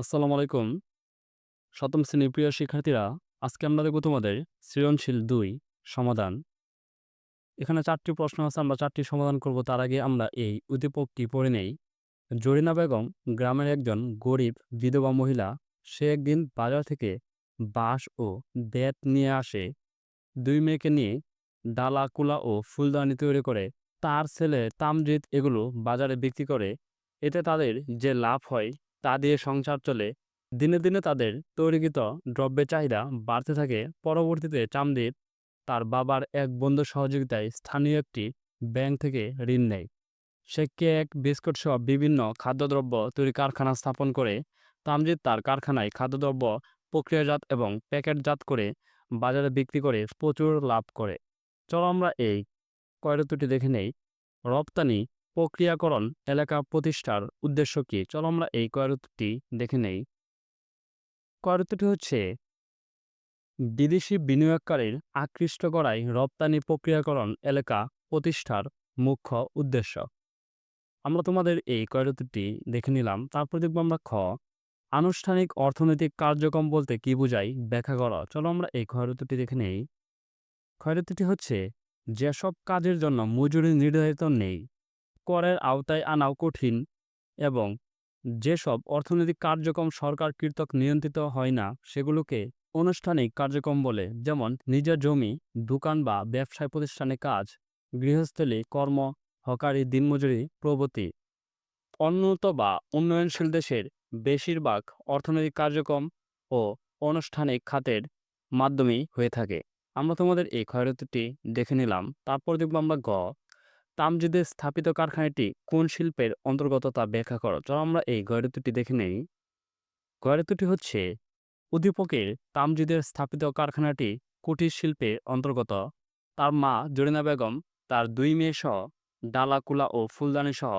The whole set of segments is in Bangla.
আসসালামু আলাইকুম। সপ্তম শ্রেণির প্রিয় শিক্ষার্থীরা, আজকে আমরা দেখব তোমাদের সৃজনশীল দুই সমাধান। এখানে চারটি প্রশ্ন আছে, আমরা চারটি সমাধান করব। তার আগে আমরা এই উদ্দীপকটি পড়ে নেই। জরিনা বেগম গ্রামের একজন গরিব বিধবা মহিলা। সে একদিন বাজার থেকে বাঁশ ও বেত নিয়ে আসে। দুই মেয়েকে নিয়ে ডালা, কুলা ও ফুলদানি তৈরি করে। তার ছেলে তামজিদ এগুলো বাজারে বিক্রি করে। এতে তাদের যে লাভ হয় তা দিয়ে সংসার চলে। দিনে দিনে তাদের তৈরিকৃত দ্রব্যের চাহিদা বাড়তে থাকে। পরবর্তীতে তামজিদ তার বাবার এক বন্ধুর সহযোগিতায় স্থানীয় একটি ব্যাংক থেকে ঋণ নেয়। সে কেক, বিস্কুট সহ বিভিন্ন খাদ্যদ্রব্য তৈরি কারখানা স্থাপন করে। তামজিদ তার কারখানায় খাদ্যদ্রব্য প্রক্রিয়াজাত এবং প্যাকেটজাত করে বাজারে বিক্রি করে প্রচুর লাভ করে। চলো আমরা এই কয়রতুটি দেখে নেই। রপ্তানি প্রক্রিয়াকরণ এলাকা প্রতিষ্ঠার উদ্দেশ্য কী? চলো আমরা এই কয়রতুটি দেখে নেই। কয়রতুটি হচ্ছে বিদেশি বিনিয়োগকারীর আকৃষ্ট করাই রপ্তানি প্রক্রিয়াকরণ এলাকা প্রতিষ্ঠার মুখ্য উদ্দেশ্য। আমরা তোমাদের এই কয়রতুটি দেখে নিলাম। তারপর দেখব আমরা খ আনুষ্ঠানিক অর্থনৈতিক কার্যক্রম বলতে কি বোঝায় ব্যাখ্যা করো। চলো আমরা এই ক্ষয়রতুটি দেখে নেই। ক্ষয়রতুটি হচ্ছে যেসব কাজের জন্য মজুরি নির্ধারিত নেই, করের আওতায় আনাও কঠিন এবং যেসব অর্থনৈতিক কার্যক্রম সরকার কর্তৃক নিয়ন্ত্রিত হয় না সেগুলোকে আনুষ্ঠানিক কার্যক্রম বলে। যেমন নিজের জমি, দোকান বা ব্যবসায় প্রতিষ্ঠানে কাজ, গৃহস্থলী কর্ম, হকারি, দিনমজুরি প্রভৃতি। উন্নত বা উন্নয়নশীল দেশের বেশিরভাগ অর্থনৈতিক কার্যক্রম ও আনুষ্ঠানিক খাতের মাধ্যমেই হয়ে থাকে। আমরা তোমাদের এই ক্ষয়রতিটি দেখে নিলাম। তারপর দেখব আমরা গ তামজিদের স্থাপিত কারখানাটি কোন শিল্পের অন্তর্গত তা ব্যাখ্যা করো। চলো আমরা এই গয়রতুটি দেখে নেই। গয়রতুটি হচ্ছে উদ্দীপকের তামজিদের স্থাপিত কারখানাটি কুটির শিল্পের অন্তর্গত। তার মা জরিনা বেগম তার দুই মেয়ে সহ ডালা, কুলা ও ফুলদানি সহ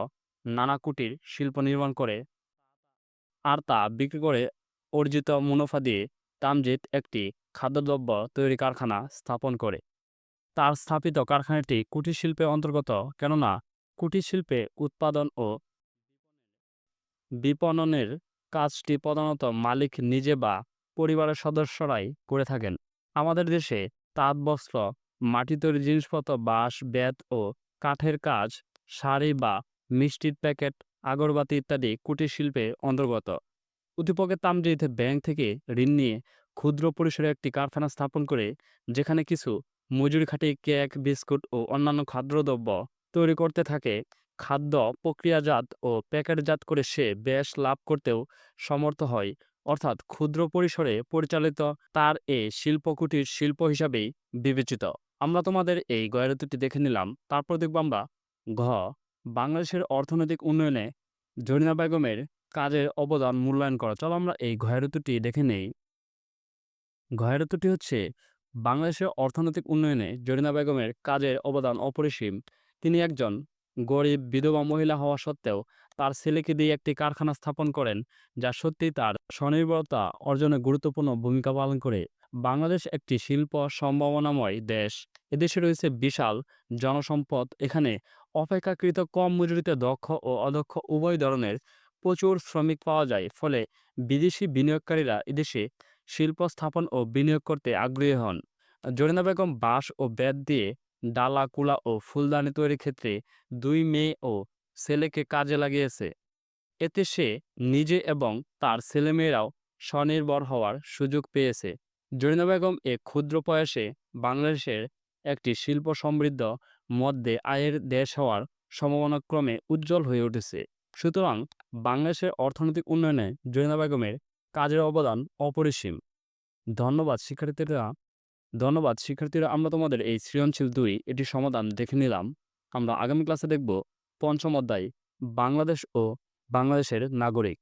নানা কুটির শিল্প নির্মাণ করে। আর তা বিক্রি করে অর্জিত মুনাফা দিয়ে তামজিদ একটি খাদ্যদ্রব্য তৈরি কারখানা স্থাপন করে। তার স্থাপিত কারখানাটি কুটির শিল্পের অন্তর্গত কেননা কুটির শিল্পে উৎপাদন ও বিপণনের কাজটি প্রধানত মালিক নিজে বা পরিবারের সদস্যরাই করে থাকেন। আমাদের দেশে তাঁত বস্ত্র, মাটি তৈরি জিনিসপত্র, বাঁশ, বেত ও কাঠের কাজ, শাড়ি বা মিষ্টির প্যাকেট, আগরবাতি ইত্যাদি কুটির শিল্পের অন্তর্গত। উদ্দীপকের তামজিদ ব্যাংক থেকে ঋণ নিয়ে ক্ষুদ্র পরিসরে একটি কারখানা স্থাপন করে যেখানে কিছু মজুরি খাটিয়ে কেক, বিস্কুট ও অন্যান্য খাদ্যদ্রব্য তৈরি করতে থাকে। খাদ্য প্রক্রিয়াজাত ও প্যাকেটজাত করে সে বেশ লাভ করতেও সমর্থ হয়। অর্থাৎ ক্ষুদ্র পরিসরে পরিচালিত তার এ শিল্পকুটির শিল্প হিসাবেই বিবেচিত। আমরা তোমাদের এই গয়রতুটি দেখে নিলাম। তারপর দেখব আমরা ঘ বাংলাদেশের অর্থনৈতিক উন্নয়নে জরিনা বেগমের কাজের অবদান মূল্যায়ন করা। চলো আমরা এই ঘয়রতুটি দেখে নেই। ঘয়রতুটি হচ্ছে বাংলাদেশের অর্থনৈতিক উন্নয়নে জরিনা বেগমের কাজের অবদান অপরিসীম। তিনি একজন গরিব, বিধবা মহিলা হওয়া সত্ত্বেও তার ছেলেকে দিয়ে একটি কারখানা স্থাপন করেন, যা সত্যিই তার স্বনির্ভরতা অর্জনে গুরুত্বপূর্ণ ভূমিকা পালন করে। বাংলাদেশ একটি শিল্প সম্ভাবনাময় দেশ। এদেশে রয়েছে বিশাল জনসম্পদ। এখানে অপেক্ষাকৃত কম মজুরিতে দক্ষ ও অদক্ষ উভয় ধরনের প্রচুর শ্রমিক পাওয়া যায়। ফলে বিদেশি বিনিয়োগকারীরা এদেশে শিল্প স্থাপন ও বিনিয়োগ করতে আগ্রহী হন। জরিনা বেগম বাঁশ ও বেত দিয়ে ডালা, কুলা ও ফুলদানি তৈরির ক্ষেত্রে দুই মেয়ে ও ছেলেকে কাজে লাগিয়েছে। এতে সে নিজে এবং তার ছেলেমেয়েরাও স্বনির্ভর হওয়ার সুযোগ পেয়েছে। জরিনা বেগম এ ক্ষুদ্র বয়সে বাংলাদেশের একটি শিল্প সমৃদ্ধ মধ্যে আয়ের দেশ হওয়ার সম্ভাবনা ক্রমে উজ্জ্বল হয়ে উঠেছে। সুতরাং বাংলাদেশের অর্থনৈতিক উন্নয়নে জরিনা বেগমের কাজের অবদান অপরিসীম। ধন্যবাদ শিক্ষার্থীরা ধন্যবাদ শিক্ষার্থীরা, আমরা তোমাদের এই সৃজনশীল দুই এটি সমাধান দেখে নিলাম। আমরা আগামী ক্লাসে দেখব পঞ্চম অধ্যায়, বাংলাদেশ ও বাংলাদেশের নাগরিক।